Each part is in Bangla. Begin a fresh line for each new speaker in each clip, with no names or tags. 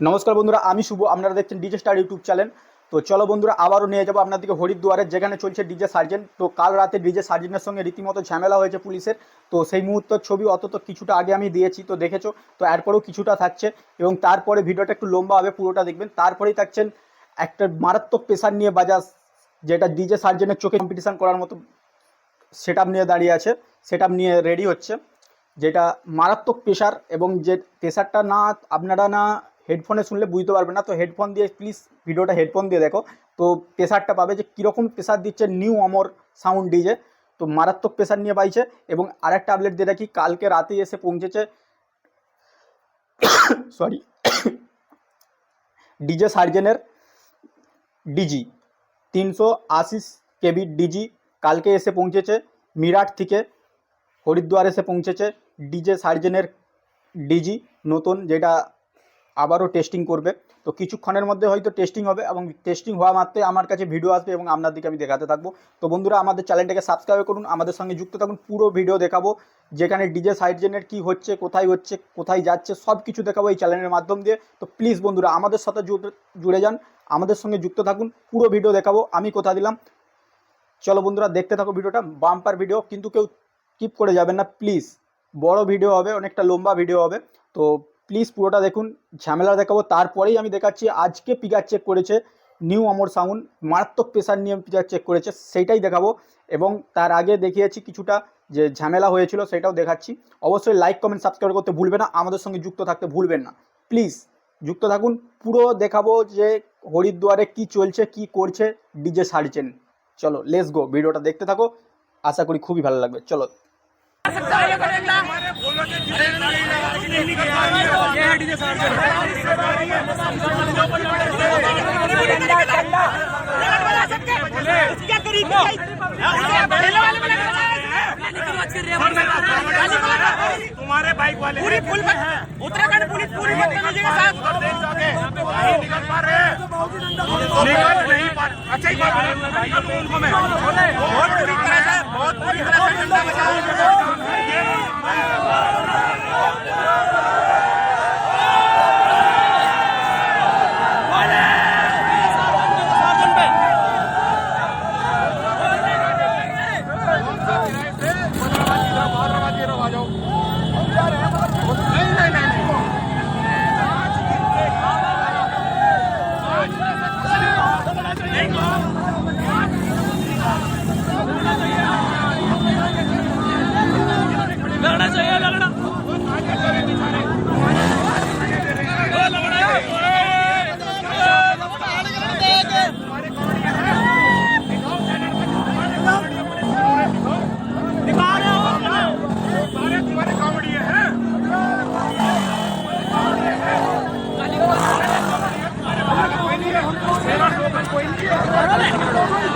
নমস্কার বন্ধুরা, আমি শুভ, আপনারা দেখছেন ডিজে স্টার ইউটিউব চ্যানেল। তো চলো বন্ধুরা, আবারও নিয়ে যাব আপনাদেরকে হরিদ্বারে, যেখানে চলছে ডিজে সার্জেন্ট। তো কাল রাতে ডিজে সার্জেন্টের সঙ্গে রীতিমতো ঝামেলা হয়েছে পুলিশের। তো সেই মুহূর্তের ছবি অত তো কিছুটা আগে আমি দিয়েছি, তো দেখেছ? তো এরপরেও কিছুটা থাকছে এবং তারপরে ভিডিওটা একটু লম্বা হবে, পুরোটা দেখবেন। তারপরেই থাকছেন একটা মারাত্মক প্রেশার নিয়ে বাজাজ, যেটা ডিজে সার্জেন্টের চোখে কম্পিটিশান করার মতো সেট নিয়ে দাঁড়িয়ে আছে সেট নিয়ে রেডি হচ্ছে, যেটা মারাত্মক প্রেশার এবং যে প্রেশারটা না, আপনারা না হেডফোনে শুনলে বুঝতে পারবে না, তো হেডফোন দিয়ে প্লিজ ভিডিওটা হেডফোন দিয়ে দেখো। তো প্রেশারটা পাবে যে কীরকম প্রেশার দিচ্ছে নিউ অমর সাউন্ড ডিজে তো মারাত্মক প্রেশার নিয়ে পাইছে। এবং আরেকটা আপডেট দিয়ে রাখি, কালকে রাতে এসে পৌঁছেছে সরি ডিজে সার্জেনের ডিজি তিনশো আশি কেবি ডিজি কালকে এসে পৌঁছেছে, মিরাট থেকে হরিদ্বার এসে পৌঁছেছে। ডিজে সার্জেনের ডিজি নতুন যেটা আবারও টেস্টিং করবে। তো কিছুক্ষণের মধ্যে হয়তো টেস্টিং হবে এবং টেস্টিং হওয়া মাত্রই আমার কাছে ভিডিও আসবে এবং আপনাদেরকে আমি দেখাতে থাকব। তো বন্ধুরা, আমাদের চ্যানেলটাকে সাবস্ক্রাইব করুন, আমাদের সঙ্গে যুক্ত থাকুন, পুরো ভিডিও দেখাবো। যেখানে ডিজে সাইডজেনের কী হচ্ছে, কোথায় হচ্ছে, কোথায় যাচ্ছে সব কিছু দেখাবো এই চ্যানেলের মাধ্যম দিয়ে। তো প্লিজ বন্ধুরা, আমাদের সাথে জুড়ে- যান, আমাদের সঙ্গে যুক্ত থাকুন, পুরো ভিডিও দেখাবো। আমি কোথা দিলাম? চলো বন্ধুরা, দেখতে থাকো ভিডিওটা বাম্পার ভিডিও কিন্তু কেউ কিপ করে যাবেন না প্লিজ বড় ভিডিও হবে, অনেকটা লম্বা ভিডিও হবে। তো প্লিজ পুরোটা দেখুন, ঝামেলা দেখাবো। তারপরেই আমি দেখাচ্ছি, আজকে পিকার চেক করেছে নিউ অমর সাউন্ড মারাত্মক প্রেশার নিয়ে পিকার চেক করেছে, সেইটাই দেখাবো। এবং তার আগে দেখিয়েছি কিছুটা যে ঝামেলা হয়েছিল, সেটাও দেখাচ্ছি। অবশ্যই লাইক কমেন্ট সাবস্ক্রাইব করতে ভুলবে না, আমাদের সঙ্গে যুক্ত থাকতে ভুলবেন না। প্লিজ যুক্ত থাকুন, পুরো দেখাবো যে হরিদ্বারে কি চলছে, কি করছে ডিজে সারছেন চলো লেস গো ভিডিওটা দেখতে থাকো। আশা করি খুবই ভালো লাগবে। চলো
तुम्हारे बाइक वाले
पूरी फुल उत्तराखंड पुलिस पूरी बदतमीजी के साथ
निकल पा रहे हैं। निकल नहीं पा अच्छा ही बात है उनको मैं
बहुत बुरी तरह से बहुत बुरी तरह से
وين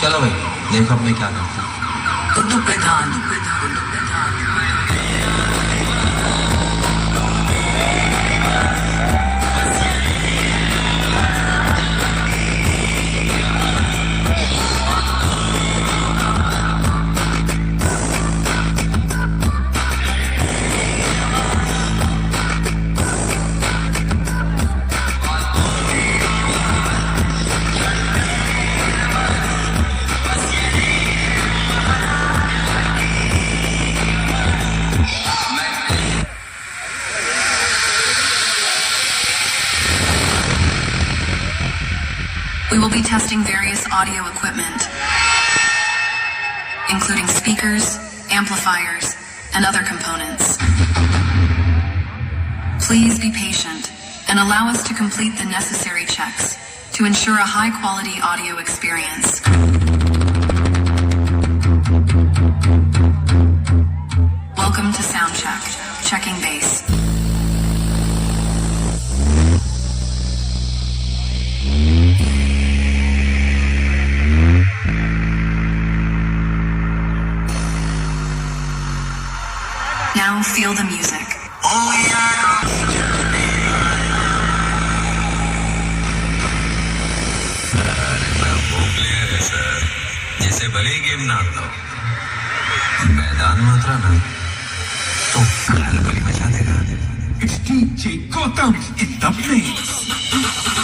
चलो भाई देखो अब मैं क्या करता हूँ।
तो प्रधान।
Audio equipment, including speakers, amplifiers, and other components. Please be patient and allow us to complete the necessary checks to ensure a high quality audio experience. Now feel the music.
वो प्लेयर है सर जैसे भले ही गेम ना आता हो मैदान में उतरा ना तो हलबली मचा देगा
It's DJ Gotham in the place.